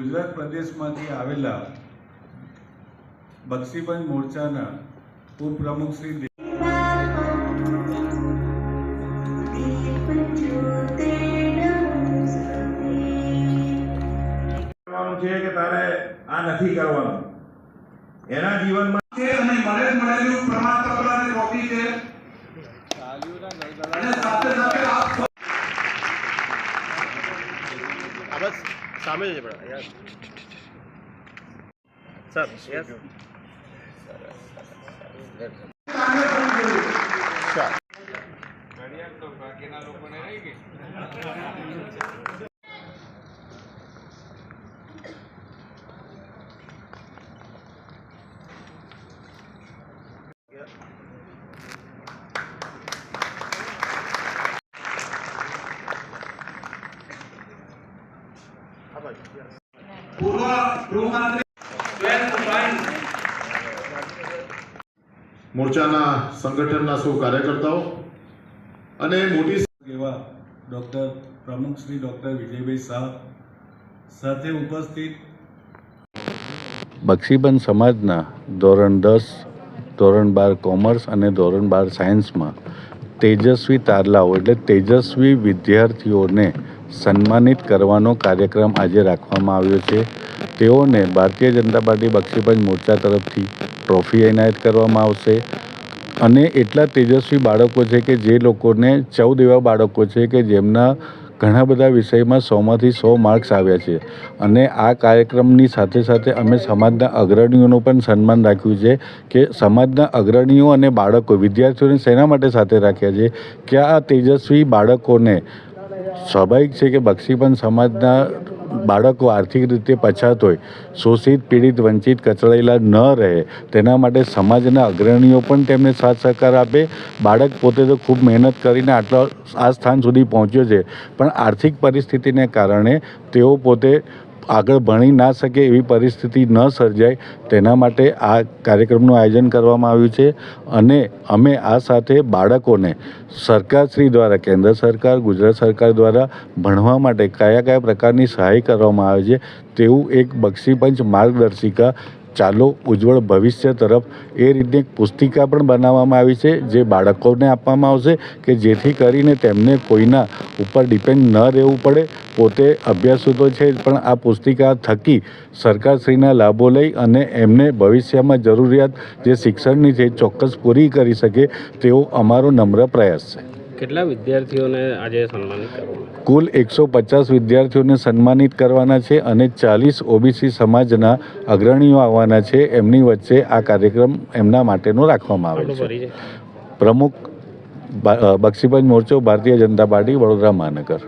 ગુજરાત પ્રદેશમાંથી આવેલા બક્ષીબંધ મોરચાના ઉપપ્રમુખ શ્રી કે તારે આ નથી કરવાનું. એના જીવનમાં છે આપ આ બસ સામે જ પણ યાર. સર યસ આ પૂર્વ ગૃહમંત્રી મોરચાના સંગઠનના સૌ કાર્યકર્તાઓ અને મોટી એવા ડૉક્ટર પ્રમુખ શ્રી ડૉક્ટર વિજયભાઈ શાહ સાથે ઉપસ્થિત બક્ષીબંધ સમાજના ધોરણ દસ ધોરણ બાર કોમર્સ અને ધોરણ બાર સાયન્સમાં તેજસ્વી તારલાઓ એટલે તેજસ્વી વિદ્યાર્થીઓને સન્માનિત કરવાનો કાર્યક્રમ આજે રાખવામાં આવ્યો છે. તેઓને ભારતીય જનતા પાર્ટી બક્ષીબંધ મોરચા તરફથી ટ્રોફી એનાયત કરવામાં આવશે. અને એટલા તેજસ્વી બાળકો છે કે જે લોકોને, ચૌદ એવા બાળકો છે કે જેમના ઘણા બધા વિષયમાં સોમાંથી સો માર્ક્સ આવ્યા છે. અને આ કાર્યક્રમની સાથે સાથે અમે સમાજના અગ્રણીઓનું પણ સન્માન રાખ્યું છે કે સમાજના અગ્રણીઓ અને બાળકો વિદ્યાર્થીઓને શેના માટે સાથે રાખ્યા છે? કે આ તેજસ્વી બાળકોને સ્વાભાવિક છે કે બક્ષીપન સમાજના બાળકો આર્થિક રીતે પછાત હોય, શોષિત, પીડિત, વંચિત, કચડાયેલા ન રહે, તેના માટે સમાજના અગ્રણીઓ પણ તેમને સાથ સહકાર આપે. બાળક પોતે તો ખૂબ મહેનત કરીને આટલા, આ સ્થાન સુધી પહોંચ્યો છે. પણ આર્થિક પરિસ્થિતિને કારણે તેઓ પોતે આગળ ભણી ના શકે એવી પરિસ્થિતિ ન સર્જાય, તેના માટે આ કાર્યક્રમનું આયોજન કરવામાં આવ્યું છે. અને અમે આ સાથે બાળકોને સરકારશ્રી દ્વારા, કેન્દ્ર સરકાર, ગુજરાત સરકાર દ્વારા ભણવા માટે કયા કયા પ્રકારની સહાય કરવામાં આવે છે, તેવું એક બક્ષીપંચ માર્ગદર્શિકા ચાલો ઉજ્જવળ ભવિષ્ય તરફ એ રીતે એક પુસ્તિકા પણ બનાવવામાં આવી છે, જે બાળકોને આપવામાં આવશે કે જેથી કરીને તેમને કોઈના ઉપર ડિપેન્ડ ન રહેવું પડે. પોતે અભ્યાસુ તો છે, પણ આ પુસ્તિકા થકી સરકારશ્રીના લાભો લઈ અને એમને ભવિષ્યમાં જરૂરિયાત જે શિક્ષણની છે ચોક્કસ પૂરી કરી શકે તેવો અમારો નમ્ર પ્રયાસ છે. કેટલા વિદ્યાર્થીઓને આજે સન્માનિત કરવામાં કુલ એકસો પચાસ વિદ્યાર્થીઓને સન્માનિત કરવાના છે અને ચાલીસ ઓબીસી સમાજના અગ્રણીઓ આવવાના છે. એમની વચ્ચે આ કાર્યક્રમ એમના માટેનો રાખવામાં આવે છે. પ્રમુખ બક્ષીપંચ મોરચો ભારતીય જનતા પાર્ટી વડોદરા મહાનગર.